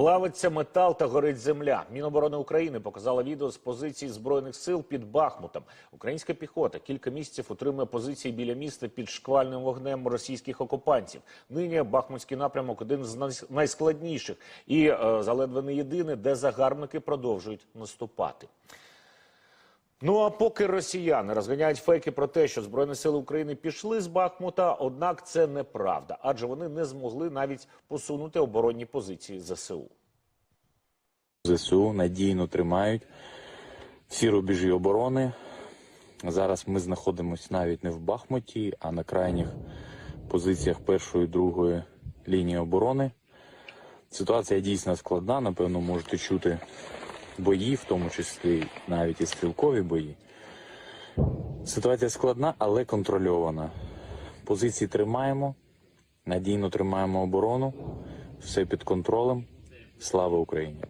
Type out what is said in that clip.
Плавиться метал та горить земля. Міноборони України показала відео з позиції збройних сил під Бахмутом. Українська піхота кілька місяців утримує позиції біля міста під шквальним вогнем російських окупантів. Нині Бахмутський напрямок один з найскладніших і е, заледве не єдиний, де загарбники продовжують наступати. Ну а поки росіяни розганяють фейки про те, що збройні сили України пішли з Бахмута, однак це неправда, адже вони не змогли навіть посунути оборонні позиції ЗСУ. ЗСУ надійно тримають всі рубежі оборони. Зараз ми знаходимося навіть не в Бахмуті, а на крайніх позиціях першої другої лінії оборони. Ситуація дійсно складна. Напевно, можете чути бої, в тому числі навіть і стрілкові бої. Ситуація складна, але контрольована. Позиції тримаємо, надійно тримаємо оборону, все під контролем. Слава Україні!